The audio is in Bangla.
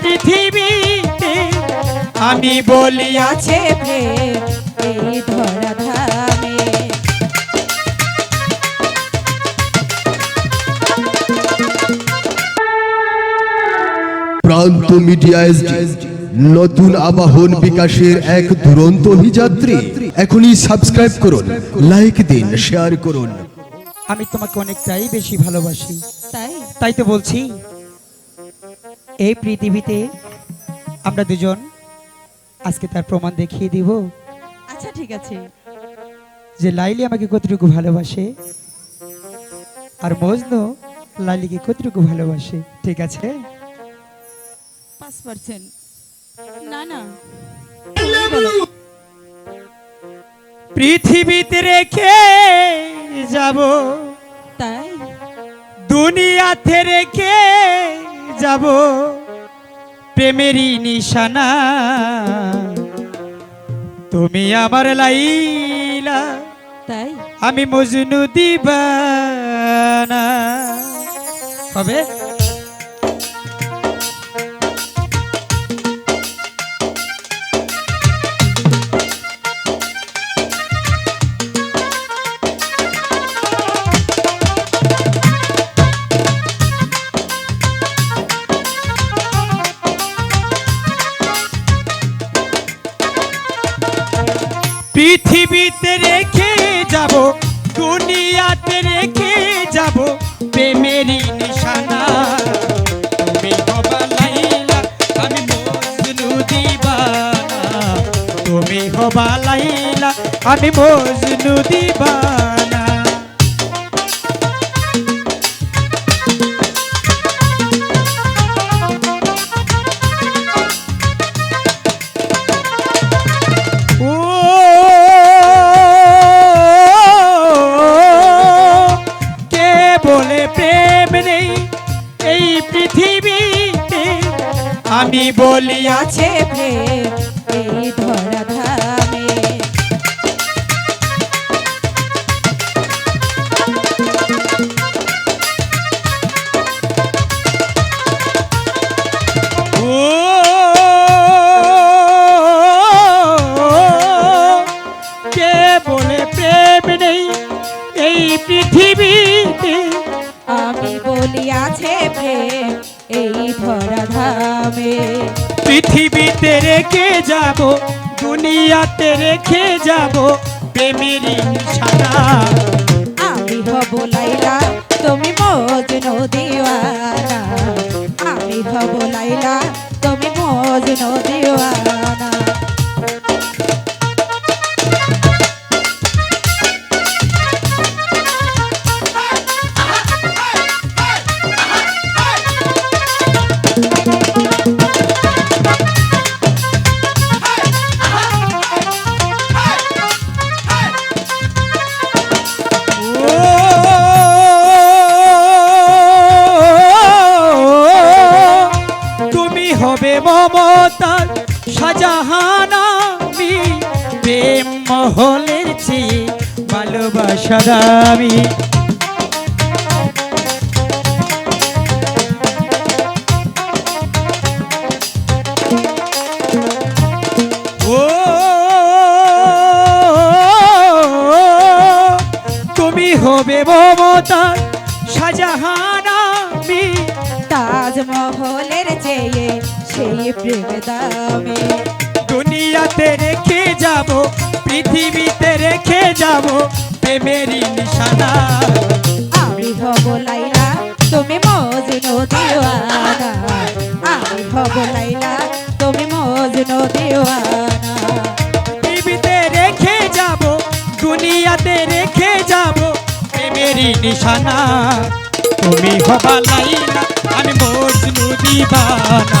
পৃথিবীতে আমি বলি আছে প্রেম এই ধরা ধামে প্রান্ত মিডিয়া নতুন আবাহন বিকাশের এক দুরন্ত অভিযাত্রী। এখনই সাবস্ক্রাইব করুন লাইক দিন শেয়ার করুন। আমি তোমাকে অনেকটাই বেশি ভালোবাসি। তাই তাই তো বলছি এই পৃথিবীতে আমরা দুজন আজকে তার প্রমাণ দেখিয়ে দিব। আচ্ছা ঠিক আছে। যে লাইলি আমাকে কতটুকু ভালোবাসে আর মজনু লাইলিকে কতটুকু ভালোবাসে ঠিক আছে? পাঁচ পার্সেন্ট না না। পৃথিবীতে রেখে যাব। তাই? দুনিয়াতে রেখে যাব। প্রেমেরই নিশানা। তুমি আমার লাইলা তাই? আমি মজনু দিবানা। হবে পৃথিবীতে রেখে যাব, দুনিয়াতে রেখে যাব প্রেমেরই নিশানা। তুমি হবা লাইলা, আমি মজনু দিবানা। তুমি প্রেম নেই এই পৃথিবীতে। আমি বলি আছে প্রেম এই ধরা আছে প্রেম এই ধরা ধামে পৃথিবীতে রেখে যাব দুনিয়াতে রেখে যাব প্রেমেরই নিশানা আমি হব লাইলা তুমি মজনু দিওয়ানা। আমি হব লাইলা তুমি মজনু দিওয়ানা। হবে মমতার শাহজাহানামি প্রেম মহলের চেয়ে ভালোবাসা দামি। হবে তাজমহলের চেয়ে সেই প্রেম দামে। দুনিয়াতে রেখে যাব পৃথিবীতে রেখে যাব প্রেমেরই নিশানা। আমি হব লাইলা তুমি মজনু দিওয়ানা। আমি হব লাইলা তুমি মজনু দিওয়ানা। পৃথিবীতে রেখে যাব দুনিয়াতে রেখে যাব প্রেমেরই নিশানা। তুমি হবা লাইলা আমি মজনু দিবানা